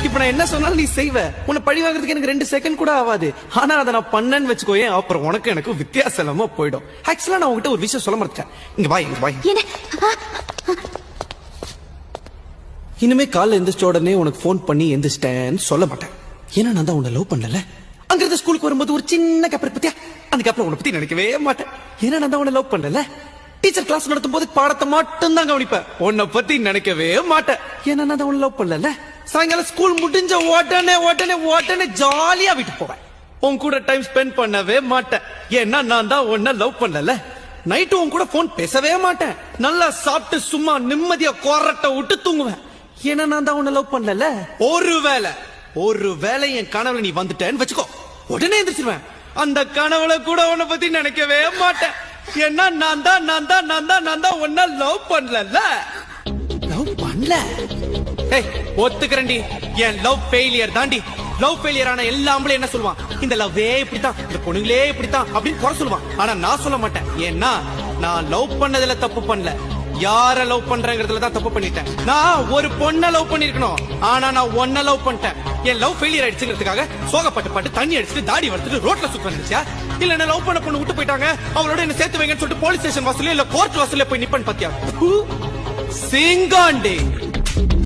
இப்ப நான் என்ன சொன்னாலும் நீ செய்வ. உன்னை பழி வாங்குறதுக்கு எனக்கு ரெண்டு செகண்ட் கூட ஆகாது ஆனா அதை நான் பண்ணேன்னு வச்சுக்கோயேன் அப்புறம் உனக்கு எனக்கு வித்தியாசம் இல்லாம போயிடும் ஆக்சுவலா நான் உங்ககிட்ட ஒரு விஷயம் சொல்ல மறந்துட்டேன் இங்க வா இங்க ஆ, இனிமே காலைல எந்திரிச்ச உடனே உனக்கு ஃபோன் பண்ணி எந்திரிச்சிட்டேன்னு சொல்ல மாட்டேன். ஏன்னா நான் தான் உன்னை லவ் பண்ணல. அங்க இருந்து ஸ்கூலுக்கு வரும்போது ஒரு சின்ன கப்பர் பத்தியா? அந்த கப்பல உன்னை பத்தி நினைக்கவே மாட்டேன். ஏன்னா நான் தான் உன்னை லவ் பண்ணல. டீச்சர் கிளாஸ் நடத்தும் போது பாடத்தை மட்டும் தான் கவனிப்பேன். உன்னை பத்தி நினைக்கவே மாட்டேன். ஏன்னா நான் தான் உன்னை லவ் பண்ணல. சாயங்காலம் ஸ்கூல் முடிஞ்ச உடனே உடனே உடனே ஜாலியா வீட்டுக்கு போவேன். உன் கூட டைம் ஸ்பெண்ட் பண்ணவே மாட்டேன். ஏன்னா நான் தான் உன்ன லவ் பண்ணல. நைட்டு உன் கூட போன் பேசவே மாட்டேன். நல்லா சாப்பிட்டு சும்மா நிம்மதியா கொரட்டை விட்டு தூங்குவேன். ஏன்னா நான் தான் உன்னை லவ் பண்ணல. ஒரு வேளை ஒரு வேளை என் கனவுல நீ வந்துட்டேன்னு வச்சுக்கோ. உடனே எந்திரிச்சிருவேன். அந்த கனவுல கூட உன்னை பத்தி நினைக்கவே மாட்டேன். ஏன்னா நான் தான் நான் தான் நான் தான் நான் தான் உன்ன லவ் பண்ணல. பண்ணல ஏய் ஒத்துக்கிறேன்டி. என் லவ் ஃபெயிலியர் தாண்டி லவ் ஃபெயிலியர் ஆன எல்லா ஆம்பளையும் என்ன சொல்லுவான்? இந்த லவ்வே இப்படித்தான் இந்த பொண்ணுங்களே இப்படித்தான் அப்படின்னு குறை சொல்லுவான். ஆனா நான் சொல்ல மாட்டேன். ஏன்னா நான் லவ் பண்ணதுல தப்பு பண்ணல. யார லவ் பண்றேங்கிறதுல தான் தப்பு பண்ணிட்டேன். நான் ஒரு பொண்ண லவ் பண்ணிருக்கணும். ஆனா நான் ஒன்ன லவ் பண்ணிட்டேன். என் லவ் ஃபெயிலியர் ஆயிடுச்சுங்கிறதுக்காக சோகப்பட்டு பட்டு தண்ணி அடிச்சுட்டு தாடி வளர்த்துட்டு ரோட்ல சுத்த நினைச்சா இல்ல என்ன லவ் பண்ண பொண்ணு விட்டு போயிட்டாங்க? அவளோட என்ன சேர்த்து வைங்கன்னு சொல்லிட்டு போலீஸ் ஸ்டேஷன் வாசல்ல இல்ல கோர்ட் வாசல்ல போய் நிப்பன் பாத்தியா? Sing on.